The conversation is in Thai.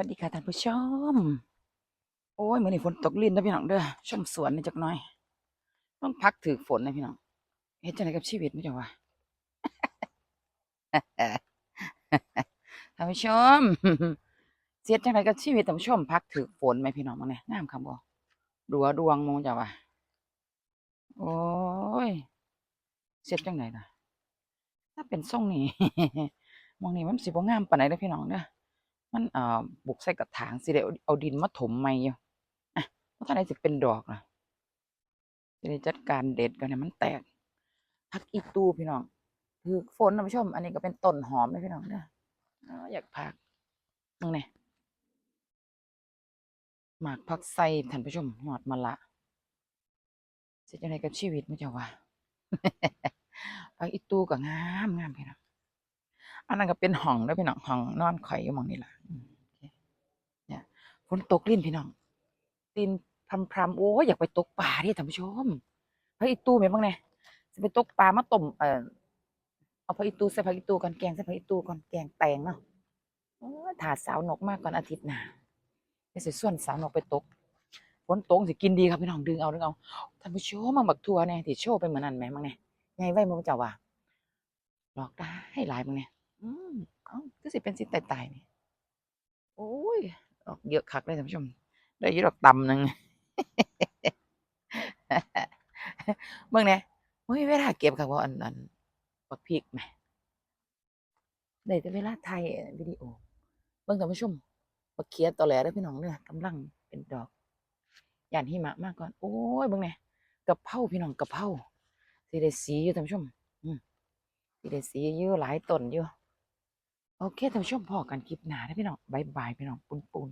วัสดีค่ะท่านผู้ชม โอ้ยมื้อนี้ฝนตกลิ้นนะพี่น้องเด้อชมสวนนี่จักหน่อย ต้องพักถือฝนนะพี่น้องเฮ็ดจังไดกับชีวิตไม่จังวะท่านผู้ชมเสียจังไดกับชีวิตท่านผู้ชมพักถือฝนไหมพี่น้องมาเนี่ยงามคำบ่ดัวดวงมองจ้ะวะโอ้ยเสียจังไดล่ะถ้าเป็นทรงนี้มองนี่มันสิบ่งามปานใดเด้อพี่น้องเด้อ มันเอ่อบุกใส่กระถางสิได้เอาเอาดินมาถมใหม่อยู่อะว่าท่านใดสิเป็นดอกล่ะจะได้จัดการเด็ดกันให้มันแตกพักอีตูพี่น้องคือฝนนะผู้ชม อันนี้ก็เป็นต้นหอมเลยพี่น้องเด้ออ้าวอยากพักมึงเนี่ยหมากพักใส่ท่านผู้ชมหอดมาละสิจะไดกับชีวิตไมั้เจ้าว่ะพักอีตูก็งามงามพี่น้อง อันนั้นก็เป็นห้องเด้อพี่น้องห้องนอนข่อยอยู่มองนี่แหละเนี่ยฝนตกลิ้นพี่น้องตีนพรำๆโอ้ยอยากไปตกปลาดิท่านผู้ชมพระอีตูแม่นบ้างเนี่ยจะไปตกปลามาต้มเออเอาพระอีตูใส่พระอีตูก่อนแกงใส่พระอีตูก่อนแกงแตงเนาะถาสาวนกมากก่อนอาทิตย์หน้าไปสิส่วนสาวนกไปตกฝนตกสิกินดีครับพี่น้องดึงเอาดึงเอาท่านผู้ชมมาบักทัวเนี่ยที่โชว์ไปเหมือนนั่นแหมบ้างเนี่ยไงไว้มึงเจ้าว่าหลอกได้ให้หลายมึงเนี่ย อืมเอ้าก็สิเป็นสิตายตายนี่โอ้ยดอกเยอะคักเลยท่านผู้ชมได้อยี่ดอกตำหนึ่งเบิ่งเนี่ยโอ้ยเวลาเก็บครับว่าอันอันบักพริกแหมได้แต่เวลาถ่ายวิดีโอเบิ่งท่านผู้ชมบักเขียตอแหลได้อพี่น้องเนี่ยกำลังเป็นดอกย่านหิมะมากก่อนโอ้ยเบิ่งเนี่ยกะเพราพี่น้องกะเพราสิได้สีอยู่ท่านผู้ชม อืมสิได้สีเยอะหลายต้นอยู่ โอเคท่านผู้ชมพอกันคลิปหนาได้พี่น้องบายบายพี่น้องปุนปุน